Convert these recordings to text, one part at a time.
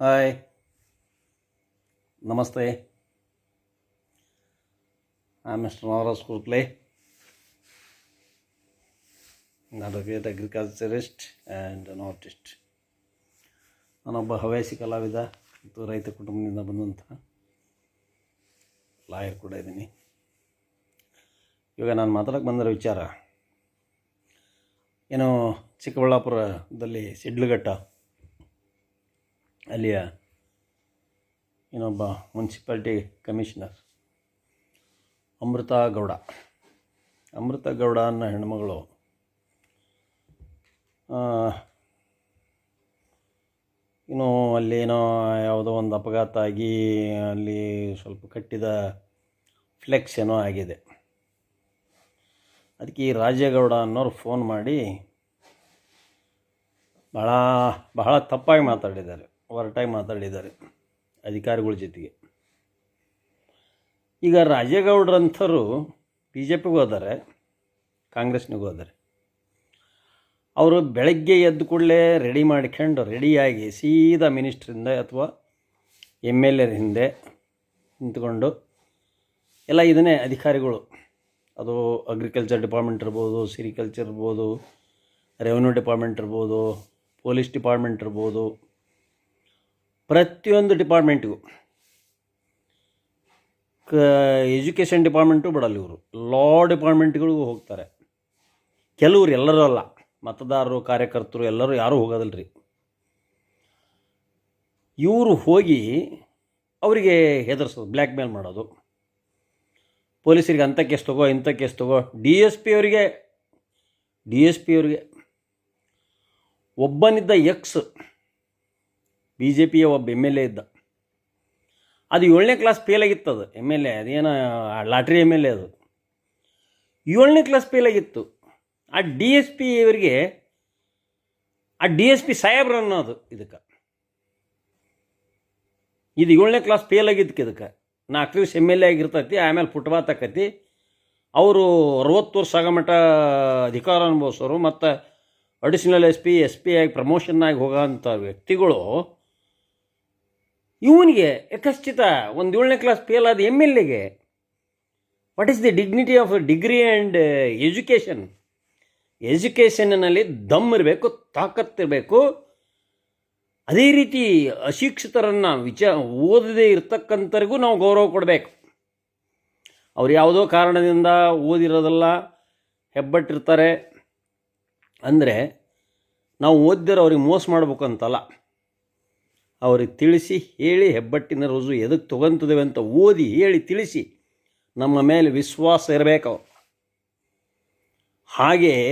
Hi. ನಮಸ್ತೆ. I mister Navaraj Kurple advocate agriculturist and an artist ನಾನೊಬ್ಬ ಹವ್ಯಾಸಿ ಕಲಾವಿದ ಮತ್ತು ರೈತ ಕುಟುಂಬದಿಂದ ಬಂದಂತಹ ಲಾಯರ್ ಕೂಡ ಇದ್ದೀನಿ. ಇವಾಗ ನಾನು ಮಾತಾಡಕ್ಕೆ ಬಂದಿರೋ ವಿಚಾರ, ಏನು ಚಿಕ್ಕಬಳ್ಳಾಪುರದಲ್ಲಿ ಸಿಡ್ಲಘಟ್ಟ ಅಲ್ಲಿಯ ಇನ್ನೊಬ್ಬ ಮುನ್ಸಿಪಾಲ್ಟಿ ಕಮಿಷನರ್ ಅಮೃತ ಗೌಡ ಅಮೃತ ಗೌಡ ಅನ್ನೋ ಹೆಣ್ಮಗಳು ಇನ್ನು ಅಲ್ಲಿ ಅಲ್ಲೇನೋ ಯಾವುದೋ ಒಂದು ಅಪಘಾತ ಆಗಿ ಅಲ್ಲಿ ಸ್ವಲ್ಪ ಕಟ್ಟಿದ ಫ್ಲೆಕ್ಸ್ ಏನೋ ಆಗಿದೆ. ಅದಕ್ಕೆ ಈ ರಾಜೇಗೌಡ ಅನ್ನೋರು ಫೋನ್ ಮಾಡಿ ಭಾಳ ಬಹಳ ತಪ್ಪಾಗಿ ಮಾತಾಡಿದ್ದಾರೆ. ಹೊರಟಾಗಿ ಮಾತಾಡಿದ್ದಾರೆ ಅಧಿಕಾರಿಗಳ ಜೊತೆಗೆ. ಈಗ ರಾಜೇಗೌಡರಂಥವ್ರು ಬಿ ಜೆ ಪಿಗೆ ಹೋದಾರೆ, ಕಾಂಗ್ರೆಸ್ನಿಗೆ ಹೋದರೆ. ಅವರು ಬೆಳಗ್ಗೆ ಎದ್ದು ಕೂಡಲೇ ರೆಡಿ ಮಾಡ್ಕೊಂಡು ರೆಡಿಯಾಗಿ ಸೀದಾ ಮಿನಿಸ್ಟ್ರಿಂದ ಅಥವಾ ಎಂ ಎಲ್ ಎರ ಹಿಂದೆ ನಿಂತ್ಕೊಂಡು ಎಲ್ಲ ಇದನ್ನೇ ಅಧಿಕಾರಿಗಳು. ಅದು ಅಗ್ರಿಕಲ್ಚರ್ ಡಿಪಾರ್ಟ್ಮೆಂಟ್ ಇರ್ಬೋದು ಸಿರಿಕಲ್ಚರ್ ಇರ್ಬೋದು ರೆವೆನ್ಯೂ ಡಿಪಾರ್ಟ್ಮೆಂಟ್ ಇರ್ಬೋದು ಪೊಲೀಸ್ ಡಿಪಾರ್ಟ್ಮೆಂಟ್ ಇರ್ಬೋದು ಪ್ರತಿಯೊಂದು ಡಿಪಾರ್ಟ್ಮೆಂಟಿಗೂ. ಕ, ಎಜುಕೇಷನ್ ಡಿಪಾರ್ಟ್ಮೆಂಟು ಬಿಡಲ್ಲ ಇವರು. ಲಾ ಡಿಪಾರ್ಟ್ಮೆಂಟ್ಗಳಿಗೂ ಹೋಗ್ತಾರೆ. ಕೆಲವ್ರು ಎಲ್ಲರೂ ಅಲ್ಲ. ಮತದಾರರು, ಕಾರ್ಯಕರ್ತರು, ಎಲ್ಲರೂ ಯಾರೂ ಹೋಗೋದಿಲ್ಲ ರೀ ಇವರು ಹೋಗಿ ಅವರಿಗೆ ಹೆದರ್ಸೋದು, ಬ್ಲ್ಯಾಕ್ ಮೇಲ್ ಮಾಡೋದು. ಪೊಲೀಸರಿಗೆ ಅಂಥ ಕೇಸ್ ತಗೋ, ಇಂಥ ಕೇಸ್ ತಗೋ. ಡಿ ಎಸ್ ಪಿ ಅವರಿಗೆ, ಡಿ ಎಸ್ ಪಿ ಅವರಿಗೆ ಒಬ್ಬನಿದ್ದ ಎಕ್ಸ್ ಬಿ ಜೆ ಪಿಯ ಒಬ್ಬ ಎಂ ಎಲ್ ಎ ಇದ್ದ. ಅದು ಏಳನೇ ಕ್ಲಾಸ್ ಫೇಲ್ ಆಗಿತ್ತು ಅದು, ಎಂ ಎಲ್ ಎ, ಅದೇನು ಲಾಟ್ರಿ ಎಂ ಎಲ್ ಎ ಅದು. ಏಳನೇ ಕ್ಲಾಸ್ ಫೇಲ್ ಆಗಿತ್ತು. ಆ ಡಿ ಎಸ್ ಪಿ ಇವರಿಗೆ ಆ ಡಿ ಎಸ್ ಪಿ ಸಾಹೇಬ್ರು ಅನ್ನೋದು ಇದಕ್ಕೆ. ಇದು ಏಳನೇ ಕ್ಲಾಸ್ ಫೇಲ್ ಆಗಿದ್ದಕ್ಕೆ ಇದಕ್ಕೆ. ನಾಲ್ಕು ದಿವಸ ಎಂ ಎಲ್ ಎ ಆಗಿರ್ತೈತಿ, ಆಮೇಲೆ ಫುಟ್ಬಾತ್ ಆಕತಿ ಅವರು ಅರವತ್ತು ವರ್ಷ ಆಗಮಟ ಅಧಿಕಾರ ಅನುಭವಿಸೋರು, ಮತ್ತು additional S P S P ಆಗಿ ಪ್ರಮೋಷನ್ ಆಗಿ ಹೋಗೋಂಥ ವ್ಯಕ್ತಿಗಳು ಇವನಿಗೆ ಯಥಶ್ಚಿತ ಒಂದು ಏಳನೇ ಕ್ಲಾಸ್ ಫೇಲ್ ಆದ ಎಂ ಎಲ್ ಎಗೆ what is the dignity of degree and education ಎಜುಕೇಷನ್ನಲ್ಲಿ ದಮ್ ಇರಬೇಕು ತಾಕತ್ತಿರಬೇಕು ಅದೇ ರೀತಿ ಅಶಿಕ್ಷಿತರನ್ನು ವಿಚ, ಓದದೇ ಇರ್ತಕ್ಕಂಥರಿಗೂ ನಾವು ಗೌರವ ಕೊಡಬೇಕು. ಅವ್ರು ಯಾವುದೋ ಕಾರಣದಿಂದ ಓದಿರೋದಲ್ಲ, ಹೆಬ್ಬಟ್ಟಿರ್ತಾರೆ. ಅಂದರೆ ನಾವು ಓದಿದ್ರೆ ಅವ್ರಿಗೆ ಮೋಸ ಮಾಡ್ಬೇಕು ಅಂತಲ್ಲ. ಅವ್ರಿಗೆ ತಿಳಿಸಿ ಹೇಳಿ ಹೆಬ್ಬಟ್ಟಿನ ರೋಜು ಎದಕ್ಕೆ ತೊಗೊತದೇವೆ ಅಂತ ಓದಿ ಹೇಳಿ ತಿಳಿಸಿ ನಮ್ಮ ಮೇಲೆ ವಿಶ್ವಾಸ ಇರಬೇಕು ಹಾಗೆಯೇ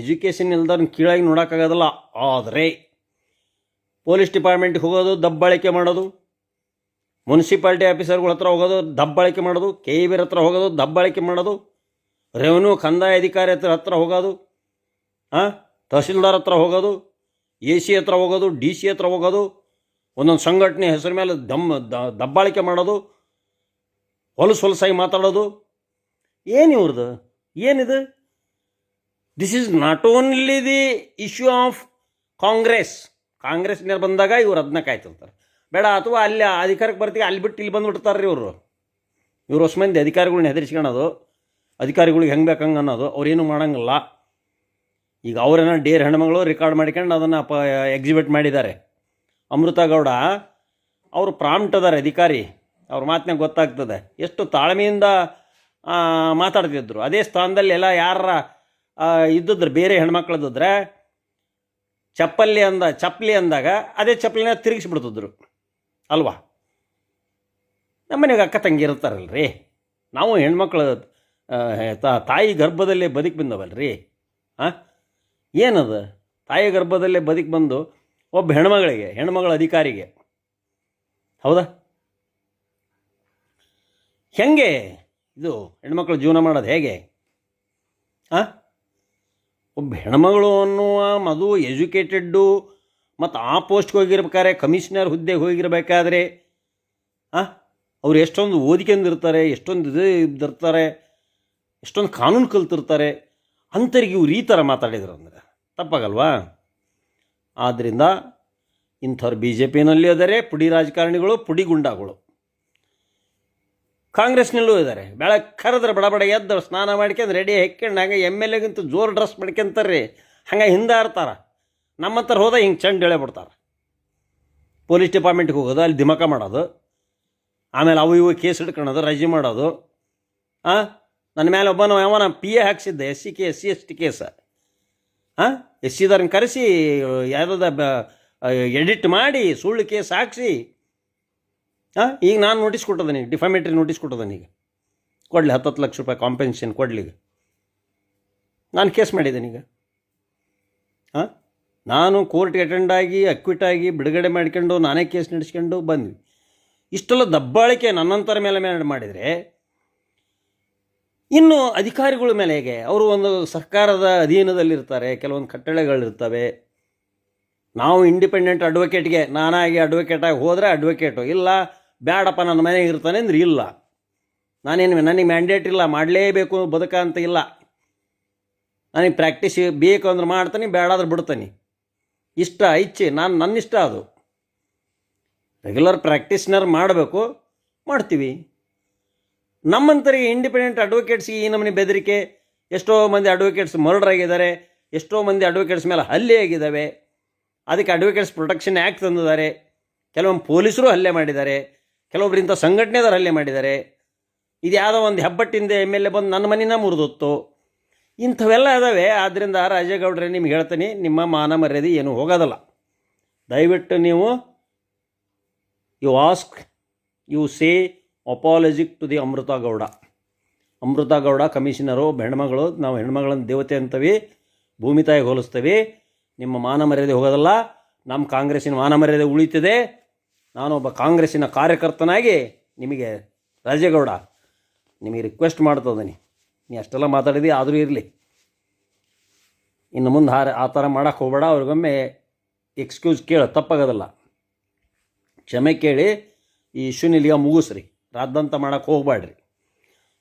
ಎಜುಕೇಷನ್ ಇಲ್ದವ್ರನ್ನ ಕೀಳಾಗಿ ನೋಡೋಕ್ಕಾಗೋದಲ್ಲ ಆದರೆ ಪೊಲೀಸ್ ಡಿಪಾರ್ಟ್ಮೆಂಟ್ಗೆ ಹೋಗೋದು, ದಬ್ಬಾಳಿಕೆ ಮಾಡೋದು, ಮುನ್ಸಿಪಾಲ್ಟಿ ಆಫೀಸರ್ಗಳ ಹತ್ರ ಹೋಗೋದು, ದಬ್ಬಾಳಿಕೆ ಮಾಡೋದು, ಕೆ ಇ ಬಿರ ಹತ್ರ ಹೋಗೋದು, ದಬ್ಬಾಳಿಕೆ ಮಾಡೋದು, ರೆವೆನ್ಯೂ ಕಂದಾಯ ಅಧಿಕಾರಿ ಹತ್ರ ಹತ್ರ ಹೋಗೋದು ಹಾಂ ತಹಸೀಲ್ದಾರ್ ಹತ್ರ ಹೋಗೋದು, ಎ ಸಿ ಹತ್ರ ಹೋಗೋದು, ಡಿ ಸಿ ಹತ್ರ ಹೋಗೋದು ಒಂದೊಂದು ಸಂಘಟನೆ ಹೆಸರು ಮೇಲೆ ದಮ್, ದ- ದಬ್ಬಾಳಿಕೆ ಮಾಡೋದು, ಹೊಲಸು ಹೊಲಸಾಗಿ ಮಾತಾಡೋದು. ಏನು ಇವ್ರದ್ದು ಏನಿದು? This is not only the issue of Congress ಕಾಂಗ್ರೆಸ್ನಲ್ಲಿ ಬಂದಾಗ ಇವ್ರು ಅದನ್ನ ಕಾಯ್ತಿರ್ತಾರೆ. ಬೇಡ, ಅಥವಾ ಅಲ್ಲಿ ಅಧಿಕಾರಕ್ಕೆ ಬರ್ತೀವಿ, ಅಲ್ಲಿ ಬಿಟ್ಟು ಇಲ್ಲಿ ಬಂದುಬಿಡ್ತಾರೆ ರೀ ಇವರು. ಇವ್ರು ಹೊಸ ಮಂದಿ ಅಧಿಕಾರಿಗಳನ್ನ ಹೆದರಿಸ್ಕೊಳೋದು ಅಧಿಕಾರಿಗಳಿಗೆ ಹೆಂಗೆ ಬೇಕು ಹಂಗೆ ಅನ್ನೋದು, ಅವ್ರೇನು ಮಾಡೋಂಗಿಲ್ಲ. ಈಗ ಅವರೇನೋ ಡೇರ್ ಹೆಣ್ಮಗಳು ರೆಕಾರ್ಡ್ ಮಾಡ್ಕೊಂಡು ಅದನ್ನು ಪ ಎಕ್ಸಿಬಿಟ್ ಮಾಡಿದ್ದಾರೆ. ಅಮೃತ ಗೌಡ, ಅವರು ಪ್ರಾಂಪ್ಟ್ ಅಧಿಕಾರಿ. ಅವ್ರ ಮಾತಿನಾಗ ಗೊತ್ತಾಗ್ತದೆ. ಎಷ್ಟು ತಾಳ್ಮೆಯಿಂದ ಮಾತಾಡ್ತಿದ್ರು. ಅದೇ ಸ್ಥಾನದಲ್ಲಿ ಎಲ್ಲ ಯಾರ ಇದ್ದಿದ್ರು ಬೇರೆ ಹೆಣ್ಮಕ್ಳದಿದ್ರೆ ಚಪ್ಪಲಿ ಅಂದ ಚಪ್ಪಲಿ ಅಂದಾಗ ಅದೇ ಚಪ್ಪಲಿನ ತಿರುಗಿಸ್ಬಿಡ್ತಿದ್ರು. ಅಲ್ವಾ? ನಮ್ಮನೆಗೆ ಅಕ್ಕ ತಂಗಿ ಇರ್ತಾರಲ್ರಿ. ನಾವು ಹೆಣ್ಮಕ್ಳು ತಾಯಿ ಗರ್ಭದಲ್ಲೇ ಬದುಕಿ ಬಂದವಲ್ರಿ. ಹಾಂ ಏನದು? ತಾಯಿ ಗರ್ಭದಲ್ಲೇ ಬದುಕಿ ಬಂದು ಒಬ್ಬ ಹೆಣ್ಮಗಳಿಗೆ, ಹೆಣ್ಮಗಳ ಅಧಿಕಾರಿಗೆ. ಹೌದಾ? ಹೆಂಗೆ ಇದು ಹೆಣ್ಮಕ್ಳು ಜೀವನ ಮಾಡೋದು ಹೇಗೆ? ಆ? ಒಬ್ಬ ಹೆಣ್ಮಗಳು ಅನ್ನುವ ಮದು ಎಜುಕೇಟೆಡ್ಡು ಮತ್ತು ಆ ಪೋಸ್ಟ್ಗೆ ಹೋಗಿರ್ಬೇಕಾದ್ರೆ, ಕಮಿಷನರ್ ಹುದ್ದೆಗೆ ಹೋಗಿರ್ಬೇಕಾದ್ರೆ, ಆ? ಅವ್ರು ಎಷ್ಟೊಂದು ಓದಿಕೊಂಡಿರ್ತಾರೆ ಎಷ್ಟೊಂದು ಇದು ಇದ್ದಿರ್ತಾರೆ, ಎಷ್ಟೊಂದು ಕಾನೂನು ಕಲ್ತಿರ್ತಾರೆ ಅಂಥವ್ರಿಗೆ ಇವ್ರು ಈ ಥರ ಮಾತಾಡಿದ್ರು ಅಂದ್ರೆ. ತಪ್ಪಾಗಲ್ವಾ? ಆದ್ದರಿಂದ ಇಂಥವ್ರು ಬಿ ಜೆ ಪಿನಲ್ಲಿ ಇದ್ದಾರೆ ಪುಡಿ ರಾಜಕಾರಣಿಗಳು, ಪುಡಿ ಗುಂಡಾಗಳು. ಕಾಂಗ್ರೆಸ್ನಲ್ಲೂ ಇದ್ದಾರೆ ಬೆಳಗ್ಗೆ ಕರೆದ್ರೆ ಬಡ ಬಡ ಎದ್ದು ಸ್ನಾನ ಮಾಡ್ಕೊಂಡು ರೆಡಿ ಹೆಕ್ಕೊಂಡು ಹಂಗೆ ಎಂ ಎಲ್ ಎಗಿಂತ ಜೋರು ಡ್ರೆಸ್ ಮಾಡ್ಕೊಂತಾರೆ ರೀ ಹಂಗೆ ಹಿಂದೆ ಆಡ್ತಾರೆ. ನಮ್ಮ ಹತ್ರ ಹೋದ ಹಿಂಗೆ ಚೆಂಡ್ ಎಳೆ ಬಿಡ್ತಾರೆ. ಪೊಲೀಸ್ ಡಿಪಾರ್ಟ್ಮೆಂಟ್ಗೆ ಹೋಗೋದು, ಅಲ್ಲಿ ದಿಮಕ ಮಾಡೋದು. ಆಮೇಲೆ ಅವು ಇವು ಕೇಸ್ ಹಿಡ್ಕೊಳೋದು, ರಜೆ ಮಾಡೋದು. ಹಾಂ ನನ್ನ ಮೇಲೆ ಒಬ್ಬನ ಯಾವನ P A ಹಾಕ್ಸಿದ್ದೆ S C K S C S T ಕೇಸ ಹಾಂ? ಎಸ್ ಸಿದವ್ರನ್ನ ಕರೆಸಿ ಯಾರದ ಎಡಿಟ್ ಮಾಡಿ, ಸುಳ್ಳು ಕೇಸ್ ಹಾಕ್ಸಿ. ಹಾಂ? ಈಗ ನಾನು ನೋಟಿಸ್ ಕೊಟ್ಟದನಿ ಡಿಫಾಮೇಟ್ರಿ ನೋಟಿಸ್ ಕೊಟ್ಟದನಿ ಈಗ. ಕೊಡಲಿ, ಹತ್ತತ್ತು ಹತ್ತು ಲಕ್ಷ ರೂಪಾಯಿ ಕಾಂಪೆನ್ಸೇಷನ್ ಕೊಡಲಿ ನಾನು ಕೇಸ್ ಮಾಡಿದ್ದೇನೆ ಈಗ. ಹಾಂ? ನಾನು ಕೋರ್ಟ್ಗೆ ಅಟೆಂಡ್ ಆಗಿ ಅಕ್ವಿಟ್ ಆಗಿ, ಬಿಡುಗಡೆ ಮಾಡ್ಕೊಂಡು, ನಾನೇ ಕೇಸ್ ನಡೆಸ್ಕೊಂಡು ಬಂದ್ವಿ. ಇಷ್ಟೆಲ್ಲ ದಬ್ಬಾಳಿಕೆ ನನ್ನಂತರ ಮೇಲೆ ಮೇಲೆ ಮಾಡಿದರೆ ಇನ್ನು ಅಧಿಕಾರಿಗಳ ಮೇಲೆ ಹೇಗೆ? ಅವರು ಒಂದು ಸರ್ಕಾರದ ಅಧೀನದಲ್ಲಿರ್ತಾರೆ, ಕೆಲವೊಂದು ಕಟ್ಟಳೆಗಳಿರ್ತವೆ. ನಾವು ಇಂಡಿಪೆಂಡೆಂಟ್ ಅಡ್ವೊಕೇಟ್ಗೆ ನಾನಾಗಿ ಅಡ್ವೊಕೇಟಾಗಿ ಹೋದರೆ ಅಡ್ವೊಕೇಟು ಇಲ್ಲ ಬೇಡಪ್ಪ ನನ್ನ ಮನೆಗೆ ಇರ್ತಾನೆ ಅಂದ್ರೆ ಇಲ್ಲ. ನಾನೇನು, ನನಗೆ ಮ್ಯಾಂಡೇಟ್ ಇಲ್ಲ, ಮಾಡಲೇಬೇಕು ಬದುಕ ಅಂತ ಇಲ್ಲ. ನನಗೆ ಪ್ರಾಕ್ಟೀಸ್ ಬೇಕು ಅಂದ್ರೆ ಮಾಡ್ತಾನೆ ಬೇಡಾದ್ರೆ ಬಿಡ್ತಾನೆ. ಇಷ್ಟ, ಇಚ್ಛೆ, ನಾನು ನನ್ನ ಇಷ್ಟ ಅದು. ರೆಗ್ಯುಲರ್ ಪ್ರಾಕ್ಟೀಸ್ನರ್ ಮಾಡಬೇಕು, ಮಾಡ್ತೀವಿ. ನಮ್ಮಂತರಿಗೆ ಇಂಡಿಪೆಂಡೆಂಟ್ ಅಡ್ವೊಕೇಟ್ಸ್ಗೆ ಈ ನಮ್ಮನೆ ಬೆದರಿಕೆ, ಎಷ್ಟೋ ಮಂದಿ ಅಡ್ವೊಕೇಟ್ಸ್ ಮರ್ಡರ್ ಆಗಿದ್ದಾರೆ ಎಷ್ಟೋ ಮಂದಿ ಅಡ್ವೊಕೇಟ್ಸ್ ಮೇಲೆ ಹಲ್ಲೆ ಆಗಿದ್ದಾವೆ. ಅದಕ್ಕೆ ಅಡ್ವೊಕೇಟ್ಸ್ ಪ್ರೊಟೆಕ್ಷನ್ ಆ್ಯಕ್ಟ್ ತಂದಿದ್ದಾರೆ. ಕೆಲವೊಮ್ಮೆ ಪೊಲೀಸರು ಹಲ್ಲೆ ಮಾಡಿದ್ದಾರೆ ಕೆಲವೊಬ್ಬರು ಇಂಥ ಸಂಘಟನೆದವ್ರು ಹಲ್ಲೆ ಮಾಡಿದ್ದಾರೆ. ಇದು ಯಾವುದೋ ಒಂದು ಹೆಬ್ಬಟ್ಟಿಂದ ಎಂ ಎಲ್ ಎ ಬಂದು ನನ್ನ ಮನೆನ ಮುರಿದೊತ್ತು. ಇಂಥವೆಲ್ಲ ಅದಾವೆ ಆದ್ದರಿಂದ ರಾಜೇಗೌಡ್ರೆ ನಿಮ್ಗೆ ಹೇಳ್ತೀನಿ, ನಿಮ್ಮ ಮಾನ ಮರ್ಯಾದೆ ಏನೂ ಹೋಗೋದಲ್ಲ. ದಯವಿಟ್ಟು ನೀವು you ask you say apology to the Amrutha Gowda Amrutha Gowda commissioner ಹೆಣ್ಮಗಳು ನಾವು ಹೆಣ್ಮಗಳನ್ನು ದೇವತೆ ಅಂತವಿ, ಭೂಮಿ ತಾಯಿಗೆ ಹೋಲಿಸ್ತೇವೆ. ನಿಮ್ಮ ಮಾನ ಮರ್ಯಾದೆ ಹೋಗೋದಲ್ಲ, ನಮ್ಮ ಕಾಂಗ್ರೆಸ್ಸಿನ ಮಾನ ಮರ್ಯಾದೆ ಉಳಿತದೆ. ನಾನೊಬ್ಬ ಕಾಂಗ್ರೆಸ್ಸಿನ ಕಾರ್ಯಕರ್ತನಾಗಿ ನಿಮಗೆ ರಾಜೇಗೌಡ ನಿಮಗೆ ರಿಕ್ವೆಸ್ಟ್ ಮಾಡ್ತದನಿ ನೀ ಅಷ್ಟೆಲ್ಲ ಮಾತಾಡಿದಿ ಆದರೂ ಇರಲಿ. ಇನ್ನು ಮುಂದೆ ಹಾರ ಆ ಥರ ಮಾಡೋಕ್ಕೆ ಹೋಗಬೇಡ, ಅವ್ರಿಗೊಮ್ಮೆ ಎಕ್ಸ್ಕ್ಯೂಸ್ ಕೇಳು, ತಪ್ಪಾಗೋದಲ್ಲ. ಕ್ಷಮೆ ಕೇಳಿ, ಈ ಇಶ್ಯೂನಿಲ್ಲಿಗೆ ಮುಗಿಸ್ರಿ. ರಾದ್ದಂತ ಮಾಡೋಕ್ಕೆ ಹೋಗಬೇಡ್ರಿ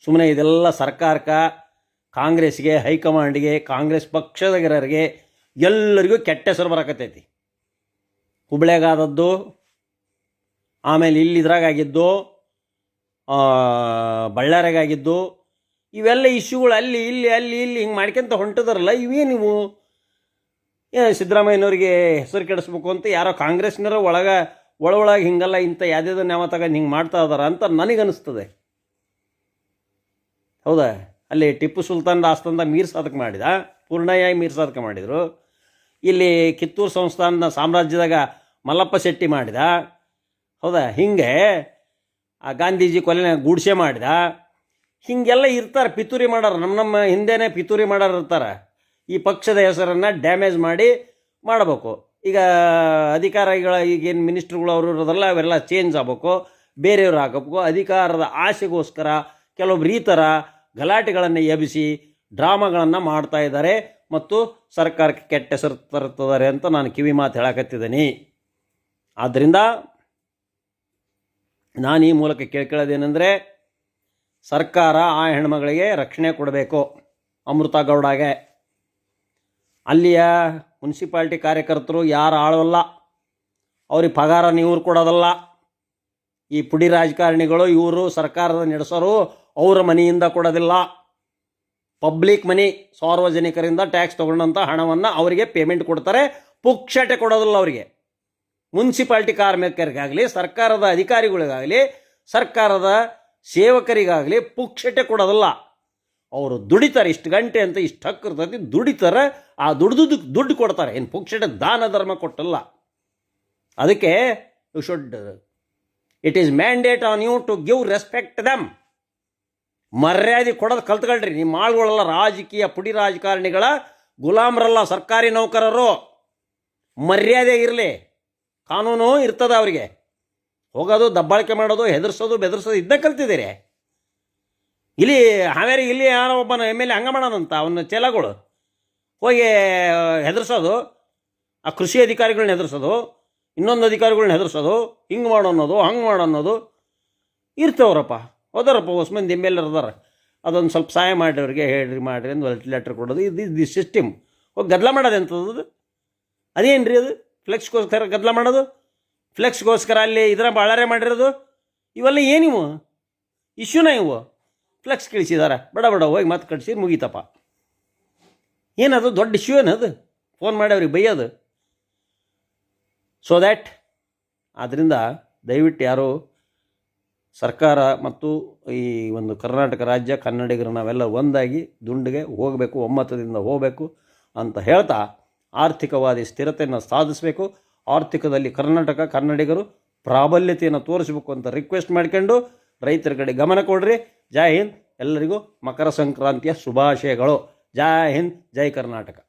ಸುಮ್ಮನೆ ಇದೆಲ್ಲ ಸರ್ಕಾರಕ್ಕೆ ಕಾಂಗ್ರೆಸ್ಗೆ ಹೈಕಮಾಂಡ್ಗೆ, ಕಾಂಗ್ರೆಸ್ ಪಕ್ಷದಾಗಿರೋರಿಗೆ ಎಲ್ಲರಿಗೂ ಕೆಟ್ಟ ಹೆಸರು ಬರಕತ್ತೈತಿ. ಹುಬ್ಳ್ಯಾಗಾದದ್ದು, ಆಮೇಲೆ ಇಲ್ಲಿ ಇದ್ರಾಗಿದ್ದು ಬಳ್ಳಾರಿಗಾಗಿದ್ದು, ಇವೆಲ್ಲ ಇಶ್ಯೂಗಳು ಅಲ್ಲಿ, ಇಲ್ಲಿ ಅಲ್ಲಿ, ಇಲ್ಲಿ ಹಿಂಗೆ ಮಾಡ್ಕೊಂತ ಹೊಂಟದಾರಲ್ಲ, ಇವೇ ನೀವು. ಸಿದ್ದರಾಮಯ್ಯನವ್ರಿಗೆ ಹೆಸರು ಕೆಡಿಸ್ಬೇಕು ಅಂತ ಯಾರೋ ಕಾಂಗ್ರೆಸ್ನವರು ಒಳಗೆ ಒಳಗೆ ಹಿಂಗಲ್ಲ ಇಂಥ ಯಾವುದೇ ನ್ಯಾಮ ತಗೊಂಡು ಹಿಂಗೆ ಮಾಡ್ತಾ ಇದಾರ ಅಂತ ನನಗನ್ನಿಸ್ತದೆ. ಹೌದಾ? ಅಲ್ಲಿ ಟಿಪ್ಪು ಸುಲ್ತಾನ್ ಆಸ್ತಂದ ಮೀರ್ ಸಾಧಕ ಮಾಡಿದ, ಪೂರ್ಣಯ್ಯ ಮೀರ್ ಸಾಧಕ ಮಾಡಿದರು. ಇಲ್ಲಿ ಕಿತ್ತೂರು ಸಂಸ್ಥಾನದ ಸಾಮ್ರಾಜ್ಯದಾಗ ಮಲ್ಲಪ್ಪ ಶೆಟ್ಟಿ ಮಾಡಿದ, ಹೌದಾ? ಹಿಂಗೆ ಆ ಗಾಂಧೀಜಿ ಕೊಲೆ ಗೂಡ್ಸೆ ಮಾಡಿದ. ಹೀಗೆಲ್ಲ ಇರ್ತಾರೆ, ಪಿತೂರಿ ಮಾಡೋರು. ನಮ್ಮ ನಮ್ಮ ಹಿಂದೆನೇ ಪಿತೂರಿ ಮಾಡೋರು ಇರ್ತಾರೆ. ಈ ಪಕ್ಷದ ಹೆಸರನ್ನು ಡ್ಯಾಮೇಜ್ ಮಾಡಿ ಮಾಡಬೇಕು. ಈಗ ಅಧಿಕಾರಿಗಳ ಈಗೇನು ಮಿನಿಸ್ಟ್ರುಗಳು ಅವರು ಇರೋದಲ್ಲ ಅವೆಲ್ಲ ಚೇಂಜ್ ಆಗಬೇಕು, ಬೇರೆಯವ್ರು ಹಾಕಬೇಕು. ಅಧಿಕಾರದ ಆಸೆಗೋಸ್ಕರ ಕೆಲವೊಬ್ರು ಈ ಥರ ಗಲಾಟೆಗಳನ್ನು ಎಬ್ಬಿಸಿ ಡ್ರಾಮಾಗಳನ್ನು ಮಾಡ್ತಾ ಇದ್ದಾರೆ ಮತ್ತು ಸರ್ಕಾರಕ್ಕೆ ಕೆಟ್ಟ ಹೆಸರು ತರುತ್ತಿದ್ದಾರೆ ಅಂತ ನಾನು ಕಿವಿ ಮಾತು ಹೇಳಕತ್ತಿದ್ದೀನಿ. ಆದ್ದರಿಂದ ನಾನು ಈ ಮೂಲಕ ಕೇಳ್ಕೊಳ್ಳೋದೇನೆಂದರೆ ಸರ್ಕಾರ ಆ ಹೆಣ್ಮಗಳಿಗೆ ರಕ್ಷಣೆ ಕೊಡಬೇಕು. ಅಮೃತ ಗೌಡಗೆ. ಅಲ್ಲಿಯ ಮುನ್ಸಿಪಾಲ್ಟಿ ಕಾರ್ಯಕರ್ತರು ಯಾರು ಆಳವಲ್ಲ, ಅವ್ರಿಗೆ ಪಗಾರ ನೀವ್ರು ಕೊಡೋದಲ್ಲ. ಈ ಪುಡಿ ರಾಜಕಾರಣಿಗಳು, ಇವರು ಸರ್ಕಾರದ ನಡೆಸೋರು ಅವರ ಮನೆಯಿಂದ ಕೊಡೋದಿಲ್ಲ. ಪಬ್ಲಿಕ್ ಮನಿ ಸಾರ್ವಜನಿಕರಿಂದ ಟ್ಯಾಕ್ಸ್ ತೊಗೊಂಡಂಥ ಹಣವನ್ನು ಅವರಿಗೆ ಪೇಮೆಂಟ್ ಕೊಡ್ತಾರೆ, ಪುಕ್ಷಟೆ ಕೊಡೋದಿಲ್ಲ ಅವರಿಗೆ. ಮುನ್ಸಿಪಾಲ್ಟಿ ಕಾರ್ಮಿಕರಿಗಾಗಲಿ, ಸರ್ಕಾರದ ಅಧಿಕಾರಿಗಳಿಗಾಗಲಿ, ಸರ್ಕಾರದ ಸೇವಕರಿಗಾಗಲಿ ಪುಕ್ಷಟೆ ಕೊಡೋದಿಲ್ಲ. ಅವರು ದುಡಿತಾರೆ ಇಷ್ಟು ಗಂಟೆ ಅಂತ ಇಷ್ಟು ಹಕ್ಕು ಇರ್ತೈತಿ ದುಡಿತಾರೆ, ಆ ದುಡ್ದುದಕ್ಕೆ ದುಡ್ಡು ಕೊಡ್ತಾರೆ. ಏನು ಪುಕ್ಷಣ ದಾನ ಧರ್ಮ ಕೊಟ್ಟಲ್ಲ. ಅದಕ್ಕೆ you should it is mandate on you to give respect ದಮ್ ಮರ್ಯಾದೆ ಕೊಡೋದು ಕಲ್ತ್ಕೊಳ್ರಿ. ನಿಮ್ಮ ಆಳುಗಳೆಲ್ಲ ರಾಜಕೀಯ ಪುಡಿ ರಾಜಕಾರಣಿಗಳ ಗುಲಾಮರಲ್ಲ ಸರ್ಕಾರಿ ನೌಕರರು. ಮರ್ಯಾದೆ ಇರಲಿ. ಕಾನೂನು ಇರ್ತದೆ ಅವರಿಗೆ. ಹೋಗೋದು, ದಬ್ಬಾಳಿಕೆ ಮಾಡೋದು, ಹೆದರ್ಸೋದು, ಬೆದರ್ಸೋದು ಇದನ್ನ ಕಲ್ತಿದ್ದೀರಿ. ಇಲ್ಲಿ ಹಾವೇರಿ ಇಲ್ಲಿ ಯಾರೋ ಒಬ್ಬನ ಎಂ ಎಲ್ ಎ ಹಂಗೆ ಮಾಡೋಣಂತ ಅವನ ಚೆಲಗಳು. ಹೋಗಿ ಹೆದರ್ಸೋದು. ಆ ಕೃಷಿ ಅಧಿಕಾರಿಗಳನ್ನ ಹೆದರ್ಸೋದು. ಇನ್ನೊಂದು ಅಧಿಕಾರಿಗಳನ್ನ ಹೆದರ್ಸೋದು. ಹಿಂಗೆ ಮಾಡೋ ಅನ್ನೋದು ಹಂಗೆ ಮಾಡೋ ಅನ್ನೋದು ಇರ್ತವ್ರಪ್ಪ ಹೋದಾರಪ್ಪ ಹೊಸ ಮಂದಿ ಎಂ ಎಲ್ ಅದಾರ. ಅದೊಂದು ಸ್ವಲ್ಪ ಸಹಾಯ ಮಾಡಿ ಅವ್ರಿಗೆ, ಹೇಳ್ರಿ ಮಾಡಿರಿ ಅಂತ ಲೆಟ್ರ್ ಕೊಡೋದು. ಇದು ಇದು ಸಿಸ್ಟಮ್ ಹೋಗಿ ಗದ್ದಲ ಮಾಡೋದು ಎಂಥದ್ದು ಅದೇನು ರೀ ಅದು? ಫ್ಲೆಕ್ಸ್ಗೋಸ್ಕರ ಗದ್ದಲ ಮಾಡೋದು? ಫ್ಲೆಕ್ಸ್ಗೋಸ್ಕರ ಅಲ್ಲಿ ಇದರ ಬಾಳಾರೆ ಮಾಡಿರೋದು? ಇವೆಲ್ಲ ಏನಿವು ಇಶ್ಯೂನ ಇವು? ಫ್ಲೆಕ್ಸ್ ಕಳಿಸಿದಾರೆ. ಬಡ ಬಡ, ಹೋಗಿ ಮತ್ತೆ ಕಟ್ಸಿ ಮುಗೀತಪ್ಪ. ಏನದು, ದೊಡ್ಡ ಇಶ್ಯೂ ಏನದು? ಫೋನ್ ಮಾಡಿ ಅವ್ರಿಗೆ ಬೈಯೋದು? ಸೊ ದ್ಯಾಟ್ ಆದ್ದರಿಂದ ದಯವಿಟ್ಟು ಯಾರು ಸರ್ಕಾರ ಮತ್ತು ಈ ಒಂದು ಕರ್ನಾಟಕ ರಾಜ್ಯ, ಕನ್ನಡಿಗರು ನಾವೆಲ್ಲ ಒಂದಾಗಿ ದುಂಡಿಗೆ ಹೋಗಬೇಕು, ಒಮ್ಮತದಿಂದ ಹೋಗಬೇಕು ಅಂತ ಹೇಳ್ತಾ ಆರ್ಥಿಕವಾದಿ ಸ್ಥಿರತೆಯನ್ನು ಸಾಧಿಸಬೇಕು. ಆರ್ಥಿಕದಲ್ಲಿ ಕರ್ನಾಟಕ, ಕನ್ನಡಿಗರು ಪ್ರಾಬಲ್ಯತೆಯನ್ನು ತೋರಿಸಬೇಕು ಅಂತ ರಿಕ್ವೆಸ್ಟ್ ಮಾಡ್ಕೊಂಡು ರೈತರ ಕಡೆ ಗಮನ ಕೊಡ್ರಿ. ಜೈ ಹಿಂದ್. ಎಲ್ಲರಿಗೂ ಮಕರ ಸಂಕ್ರಾಂತಿಯ ಶುಭಾಶಯಗಳು. ಜೈ ಹಿಂದ್ ಜೈ ಕರ್ನಾಟಕ.